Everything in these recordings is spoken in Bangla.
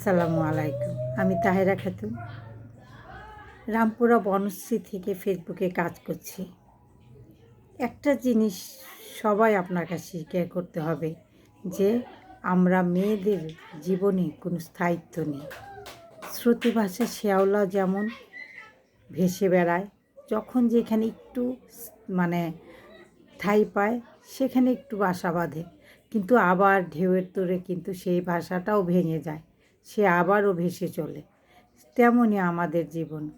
আসসালামু আলাইকুম। আমি তাহেরা খাতুন। রামপুরা বনশ্রী থেকে ফেসবুকে কাজ করছি। একটা জিনিস সবাই আপনার কাছে স্বীকার করতে হবে যে, আমরা মেয়েদের জীবনে কোনো স্থায়িত্ব নেই। শ্রুতি ভাষা শেওলা যেমন ভেসে বেড়ায়, যখন যেখানে একটু মানে ঠাই পায়, সেখানে একটু বাসা বাঁধে। কিন্তু আবার ঢেউয়ের তোরে কিন্তু সেই ভাষাটাও ভেঙে যায়। সে আবারও ভেসে চলে। তেমনই আমাদের জীবন।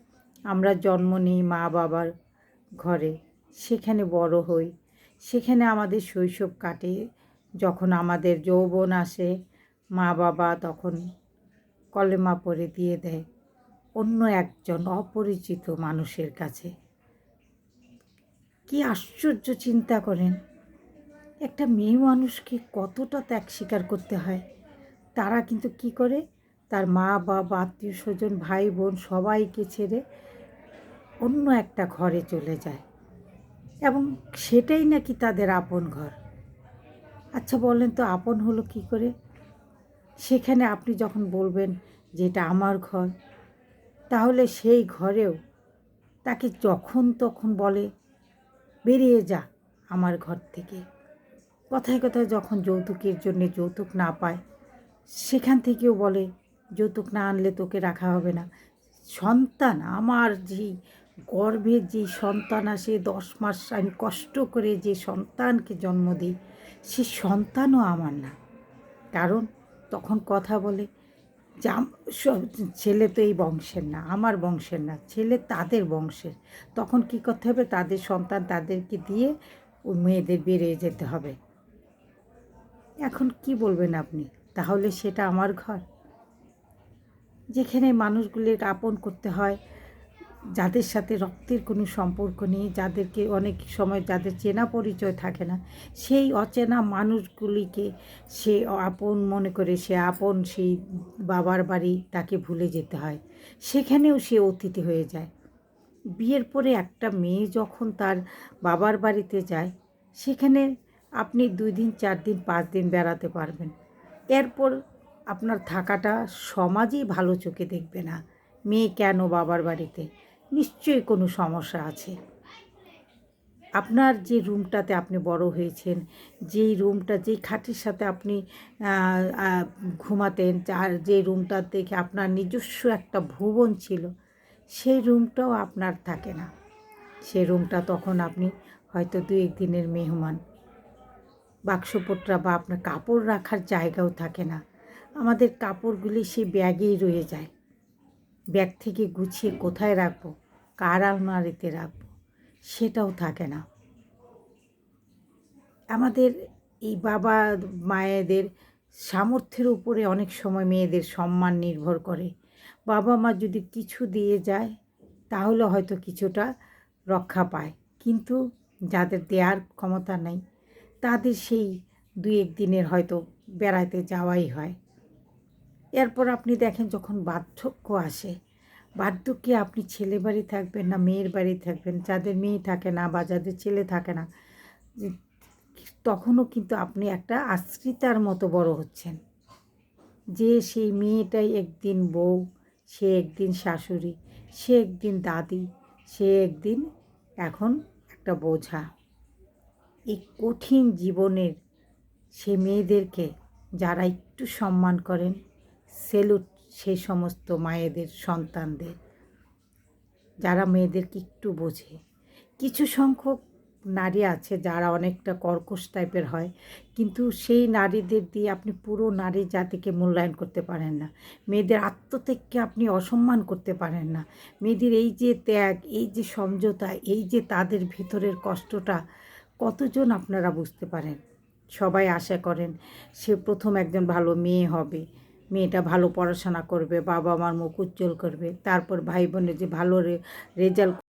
আমরা জন্ম নিই মা বাবার ঘরে। সেখানে বড় হই। সেখানে আমাদের শৈশব কাটে। যখন আমাদের যৌবন আসে মা বাবা তখন কলেমা পরে দিয়ে দেয়। অন্য একজন অপরিচিত মানুষের কাছে। কি আশ্চর্য চিন্তা করেন। একটা মেয়ে মানুষকে কতটা ত্যাগ স্বীকার করতে হয়? তারা কিন্তু কি করে? তার মা, বাবা, আত্মীয় স্বজন, ভাই, বোন সবাইকে ছেড়ে অন্য একটা ঘরে চলে যায়। এবং সেটাই নাকি তাদের আপন ঘর। আচ্ছা বলেন তো, আপন হলো কি করে? সেখানে আপনি যখন বলবেন যে এটা আমার ঘর, তাহলে সেই ঘরেও তাকে যখন তখন বলে, বেরিয়ে যা আমার ঘর থেকে। কথায় কথায় যখন যৌতুকের জন্যে যৌতুক না পায়, সেখান থেকেও বলে যৌতুক না আনলে তোকে রাখা হবে না। সন্তান আমার যেই গর্ভের যেই সন্তান আসে, দশ মাস আমি কষ্ট করে যে সন্তানকে জন্ম দিই, সে সন্তানও আমার না। কারণ তখন কথা বলে ছেলে তো এই বংশের না, আমার বংশের না, ছেলে তাদের বংশের। তখন কি করতে হবে? তাদের সন্তান তাদেরকে দিয়ে ওই মেয়েদের বেরিয়ে যেতে হবে। এখন কি বলবেন আপনি? তাহলে সেটা আমার ঘর। যেখানে মানুষগুলির আপন করতে হয়, যাদের সাথে রক্তের কোনো সম্পর্ক নেই, যাদেরকে অনেক সময় যাদের চেনা পরিচয় থাকে না, সেই অচেনা মানুষগুলিকে সে আপন মনে করে, সে আপন সেই বাবার বাড়ি তাকে ভুলে যেতে হয়। সেখানেও সে অতিথি হয়ে যায়। বিয়ের পরে একটা মেয়ে যখন তার বাবার বাড়িতে যায়, সেখানে আপনি দুই দিন, চার দিন, পাঁচ দিন বেড়াতে পারবেন। এরপর আপনার থাকাটা সমাজই ভালো চোখে দেখবে না। মেয়ে কেন বাবার বাড়িতে? নিশ্চয়ই কোনো সমস্যা আছে। আপনার যে রুমটাতে আপনি বড় হয়েছেন, যেই রুমটা, যেই খাটের সাথে আপনি ঘুমাতেন আর যে রুমটা দেখে আপনার নিজস্ব একটা ভুবন ছিল, সেই রুমটাও আপনার থাকে না। সেই রুমটা তখন আপনি হয়তো দু একদিনের মেহমান। বাক্সপট্রা বা আপনার কাপড় রাখার জায়গাও থাকে না। আমাদের কাপড়গুলি সে ব্যাগেই রয়ে যায়। ব্যাগ থেকে গুছিয়ে কোথায় রাখব? কার আলমারিতে রাখব? সেটাও থাকে না। আমাদের এই বাবা মায়েদের সামর্থ্যের উপরে অনেক সময় মেয়েদের সম্মান নির্ভর করে। বাবা মা যদি কিছু দিয়ে যায়, তাহলে হয়তো কিছুটা রক্ষা পায়। কিন্তু যাদের দেওয়ার ক্ষমতা নেই, তাদের সেই দুই এক দিনের হয়তো বেড়াতে যাওয়াই হয়। এরপর আপনি দেখেন যখন বার্ধক্য আসে, বার্ধক্যে আপনি ছেলে বাড়ি থাকবেন না, মেয়ের বাড়ি থাকবেন, যাদের মেয়ে থাকে না বা যাদের ছেলে থাকে না তখনও কিন্তু আপনি একটা আশ্রিতার মতো বড় হচ্ছেন। যে সেই মেয়েটাই একদিন বউ, সে একদিন শাশুড়ি, সে একদিন দাদি, সে একদিন এখন একটা বোঝা। এই কঠিন জীবনের সে মেয়েদেরকে যারা একটু সম্মান করেন সেলুট সেই সমস্ত মায়েদের, সন্তানদের, যারা মেয়েদেরকে একটু বোঝে। কিছু সংখ্যক নারী আছে যারা অনেকটা কর্কশ টাইপের হয়, কিন্তু সেই নারীদের দিয়ে আপনি পুরো নারী জাতিকে মূল্যায়ন করতে পারেন না। মেয়েদের আত্মত্যাগকে আপনি অসম্মান করতে পারেন না। মেয়েদের এই যে ত্যাগ, এই যে সমঝোতা, এই যে তাদের ভিতরের কষ্টটা, কতজন আপনারা বুঝতে পারেন? সবাই আশা করেন সে প্রথম একজন ভালো মেয়ে হবে। মেয়েটা ভালো পড়াশোনা করবে বাবা মার মুখ উজ্জ্বল করবে, তারপর ভাই বোনের যে ভালো রেজাল্ট